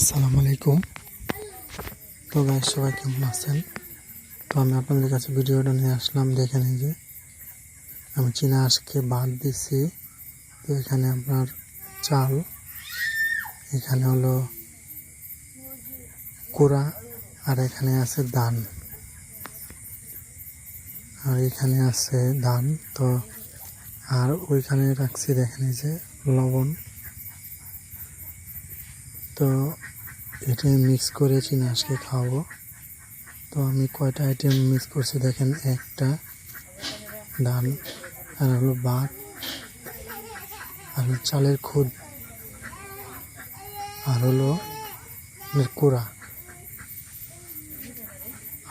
আসসালামু আলাইকুম। তো গাইস সবাই কেমন আছেন? তো আমি আপনাদের কাছে ভিডিওটা নিয়ে আসলাম দেখে নিন যে। আমি চীনা আঁশকে বাদ দিছি। তো এখানে আপনার চাল, এখানে হলো কুড়া, আর এখানে আছে ধান। আর এখানে আছে ধান, তো আর ওইখানে রাখছি দেখেন যে লবণ। তো এটা মিক্স করে চিনি আজকে খাওয়াবো তো আমি কয়টা আইটেম মিক্স করছি দেখেন, একটা ডাল, আর হলো ভাত, আর হলো চালের খুদ, আর হলো কুড়া।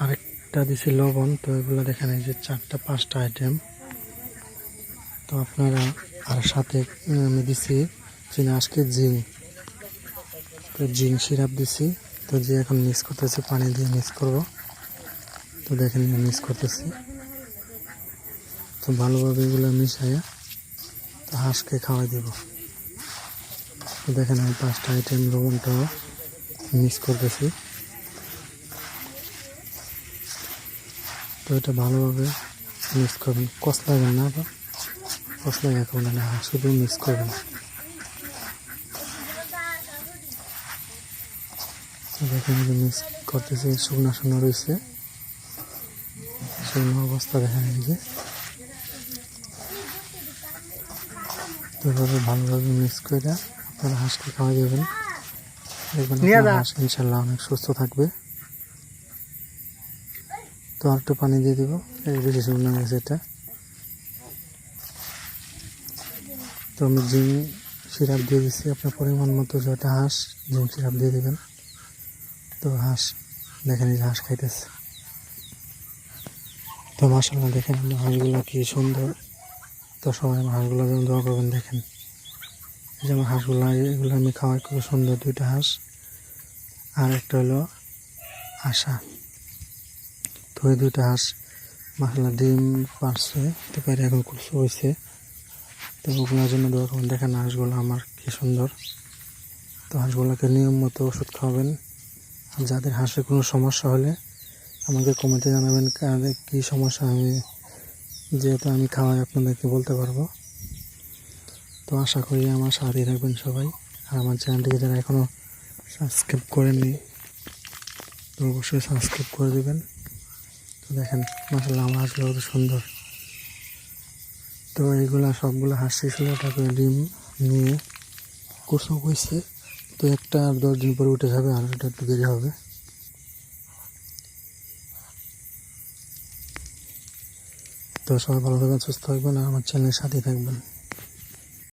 আরেকটা দিছি লবণ, তো এগুলো দেখেন, এই যে চারটা, পাঁচটা আইটেম তো আপনারা, আর সাথে আমি দিছি, চিনি, আজকে জিং তো জিং সিরাপ দিছি। তো যে এখন মিক্স করতেছি, পানি দিয়ে মিক্স করব। তো দেখেন মিক্স করতেছি। তো ভালোভাবে এগুলো মিশাইয়া তো হাঁসকে খাওয়াই দেব। তো দেখেন আমি পাঁচটা আইটেম লবণটাও মিক্স করতেছি। তো এটা ভালোভাবে মিক্স করবেন। কষ লাগবেন না, আবার লাগে করবেন না শুধু মিক্স করবেন। দেখেন যে মিক্স করতেছে শুকনো শুকনো রয়েছে। শুকনো অবস্থা দেখেন যে। এভাবে ভালোভাবে মিক্স করে আপনারা হাঁসকে খাওয়া দেবেন। দেখবেন হাঁস ইনশাল্লাহ অনেক সুস্থ থাকবে। তো আর একটু পানি দিয়ে দিব। এই বেশি শুকনো গেছে এটা। তো আমি জিম সিরাপ দিয়ে দিচ্ছি। আপনার পরিমাণ মতো যেটা হাঁস জিম সিরাপ দিয়ে দেবেন। তো হাঁস, দেখেন এই হাঁস খাইতেছে। তো মাসাল্লাহ দেখেন হাঁসগুলো কি সুন্দর। তো সবাই হাঁসগুলো যেমন দোয়া করবেন, দেখেন। এই যে আমার হাঁসগুলো, এগুলো আমি খাওয়াই খুব সুন্দর দুইটা হাঁস। আর একটা হলো আশা। তো ওই দুইটা হাঁস মাসাল্লাহ ডিম পারছে, তো পারে এখন কুলসু হয়েছে তো ওগুলোর জন্য দোয়া করবেন, দেখেন হাঁসগুলো আমার কি সুন্দর। তো হাঁসগুলোকে নিয়ম মতো ওষুধ খাওয়াবেন। যাদের হাঁসের কোনো সমস্যা হলে আমাকে কমেন্টে জানাবেন কাদের কী সমস্যা আমি যেহেতু আমি খাওয়াই আপনাদেরকে বলতে পারব। তো আশা করি আমার সাথেই থাকবেন সবাই। আর আমার চ্যানেলটিকে যারা এখনও সাবস্ক্রাইব করেননি, তো অবশ্যই সাবস্ক্রাইব করে দেবেন। তো দেখেন মাসাল্লাহ আমার হাঁসগুলো কত সুন্দর। তো এইগুলা সবগুলো হাসি ছিল ওটাকে ডিম নিয়ে কুসুম হয়েছে তো একটা আর দশ দিন পরে উঠে যাবে আর ওটা একটু দেরি হবে। তো সবাই ভালো থাকবেন, সুস্থ থাকবেন আর আমার চ্যানেলের সাথেই থাকবেন।